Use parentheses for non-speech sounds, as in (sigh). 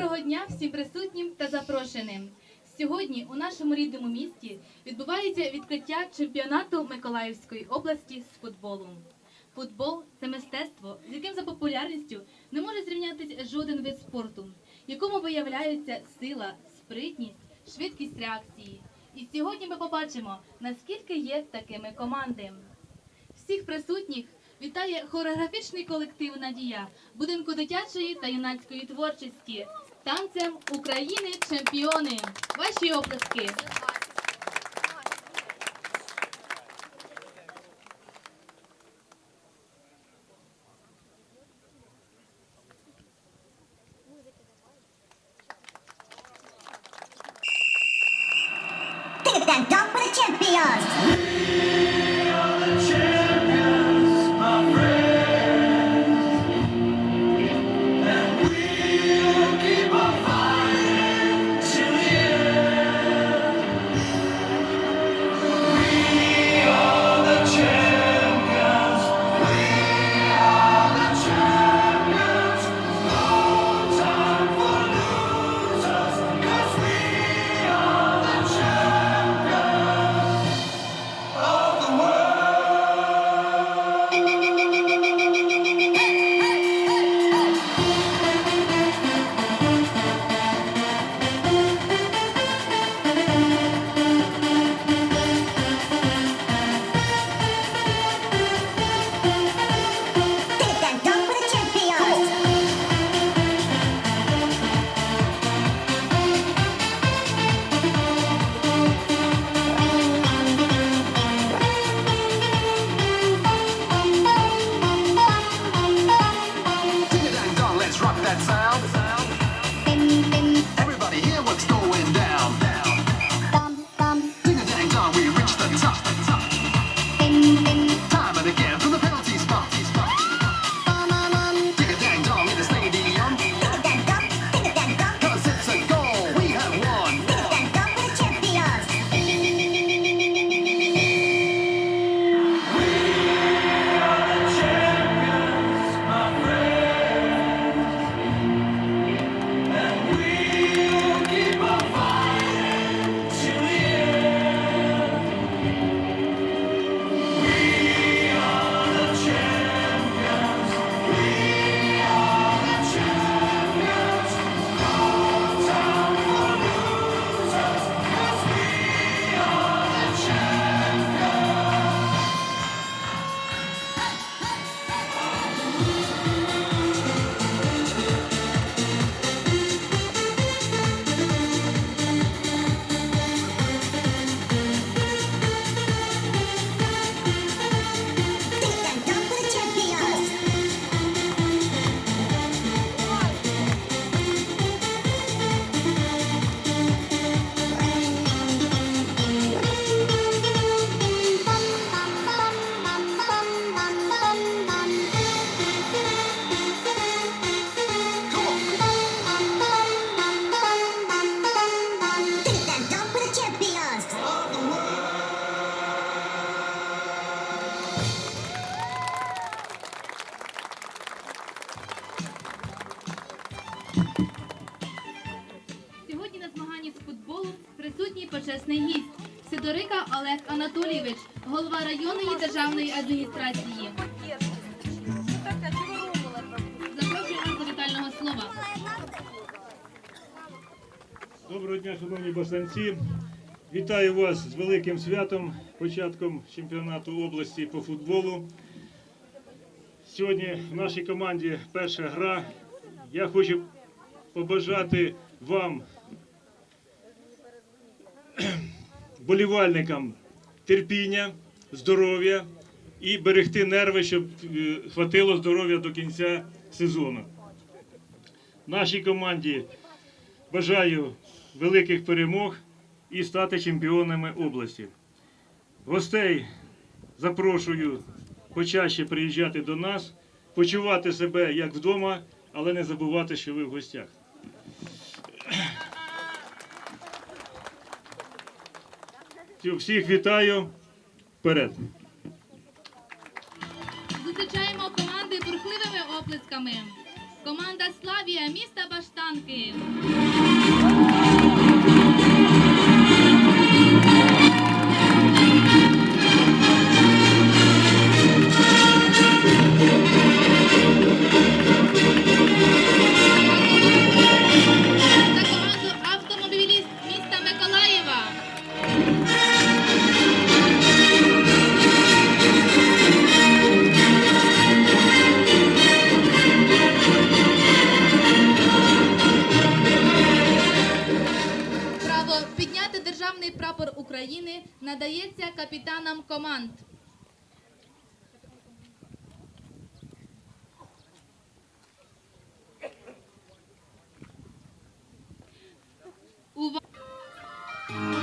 Доброго дня всім присутнім та запрошеним. Сьогодні у нашому рідному місті відбувається відкриття чемпіонату Миколаївської області з футболу. Футбол це мистецтво, з яким за популярністю не може зрівнятися жоден вид спорту, якому виявляються сила, спритність, швидкість реакції. І сьогодні ми побачимо, наскільки є такими команди. Всіх присутніх вітає хореографічний колектив Надія будинку дитячої та юнацької творчості танцем України чемпіони. Ваші оплески. Почесний гість Сидорика Олег Анатолійович, голова районної державної адміністрації. Запрошую вас до вітального слова. Доброго дня, шановні баштанці. Вітаю вас з великим святом, початком чемпіонату області по футболу. Сьогодні в нашій команді перша гра. Я хочу побажати вам, (clears throat) болівальникам, терпіння, здоров'я і берегти нерви, щоб е, хватило здоров'я до кінця сезону. Нашій команді Бажаю великих перемог і стати чемпіонами області. Гостей запрошую почаще приїжджати до нас, почувати себе як вдома, але не забувати, що ви в гостях. Всіх вітаю. Вперед! Зустрічаємо команди бурхливими оплесками. Команда Славія міста Баштанки. стається капітаном команд. Увага!